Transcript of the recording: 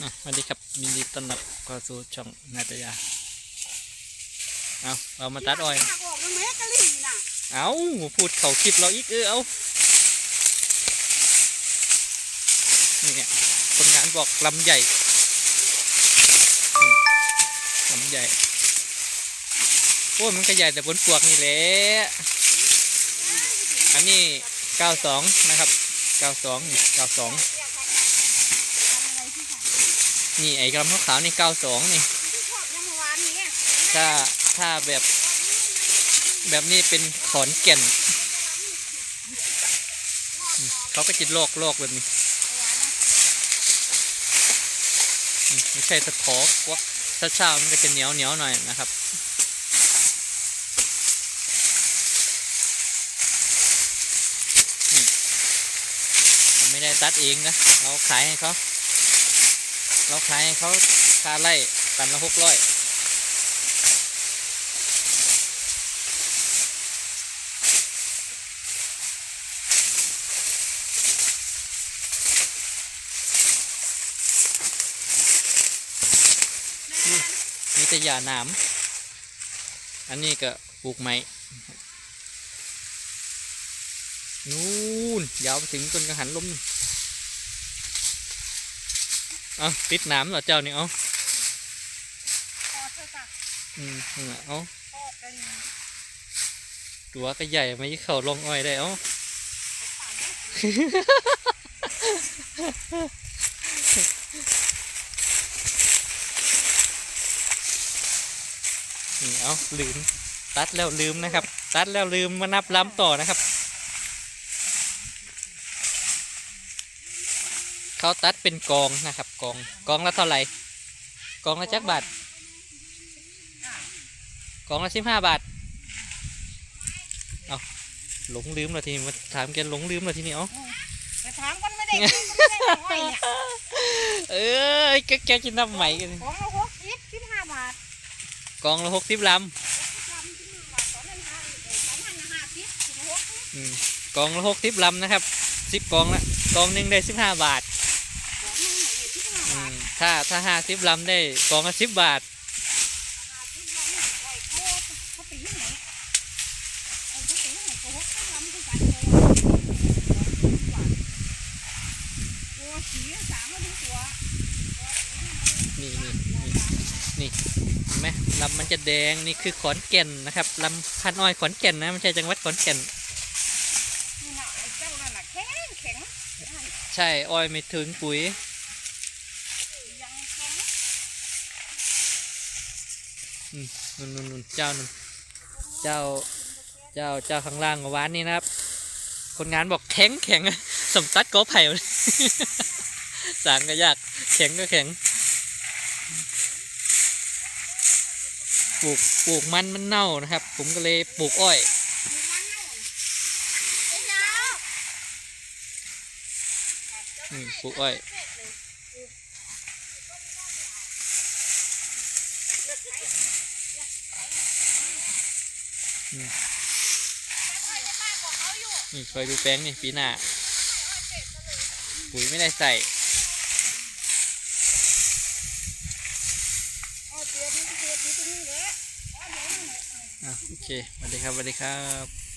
สวัสดีครับยินดีต้อนรับเข้าสู่ช่องนาตยา เอาเรามาตัดอ้อย หักออกแล้วแม่กะหรี่น่ะเอาพูดเขาคลิปเราอีกเออเอา นี่ไงคนงานบอกลำใหญ่นี่ลำใหญ่ โอ้ยมันก็ใหญ่แต่บนปลวกนี่แหละ อันนี้ 92 นะครับ 92 นี่ 92 ทำอะไรที่ค่ะ นี่ไอ้กำมะขาวนี่92นี่ที่ชอบยังเมื่อวานนี้ถ้าถ้าแบบแบบนี้เป็นขอนแก่นอืมเขาก็จิโลกโลกแบบนี้อืมไม่ใช่ตะขอกวักถ้าเช้ามันก็จะเหนียวเหนียวหน่อยนะครับ นี่ผมไม่ได้ตัดเองนะ เราขายให้เขา เราขายให้เขาค่าไล่ตันละหกร้อยมีแต่หญ้าหนามอันนี้ก็ปลูกไม้นู่นยาวไปถึงต้นกังหันลม เอาติดน้ำเหรอเจ้านี่เอาพอเธอจ้ะอืมเอาพอกะหรี่ตัวก็ใหญ่ไม่เข่าลงอ้อยได้เอานี่เอาลืม ตัดแล้วลืมนะครับ ตัดแล้วลืมมานับล้ำต่อนะครับ เขาตัดเป็นกองนะครับกองกองละเท่าไหร่กองละจักบาทกองละสิบห้าบาทเอาหลงลืมแล้วทีนี้มาถามแกหลงลืมแล้วทีนี้เอาแต่ถามกันไม่ได้กินก็ไม่ได้อ้อยเนี่ยเอ้ยแกแกจะนับใหม่กันของละหกสิบสิบห้าบาทกองละหกสิบลจำสิบห้าบาทตอนนั้นห้าเออสองพันห้าสิบสิบหกสิบำอืมกองละหกสิบลำนะครับสิบกองละกองหนึ่งได้สิบห้าบาท ถ้าถ้าห้าสิบลำได้กองละสิบบาทห้าสิบแล้วเนี่ยอ้อยเขาเขาไปยังไงเอาเขาไปยังไงเขาหกสิบลำด้วยกันเลยตัวสีสามมาดูตัวนี่นี่นี่นี่เห็นไหมลำมันจะแดงนี่คือขอนแก่นนะครับลำพันอ้อยขอนแก่นนะไม่ใช่จังหวัดขอนแก่นนี่น่ะไอ้เจ้านั่นน่ะแข็งแข็งใช่อ้อยไม่ถึงปุ๋ย ยังแข็ง นุ่นนุ่นนุ่นเจ้านุ่นเจ้าเจ้าเจ้าข้างล่างกับวานนี่นะครับ คนงานบอกแข็งแข็งสมตัดกอไผ่สางก็ยากแข็งก็แข็งปลูกปลูกมันมันเน่านะครับ ผมก็เลยปลูกอ้อยอืมปลูกอ้อย นี่คอยดูแป้งนี่ปีหน้าปุ๋ยไม่ได้ใส่เอาโอเคสวัสดีครับสวัสดีครับ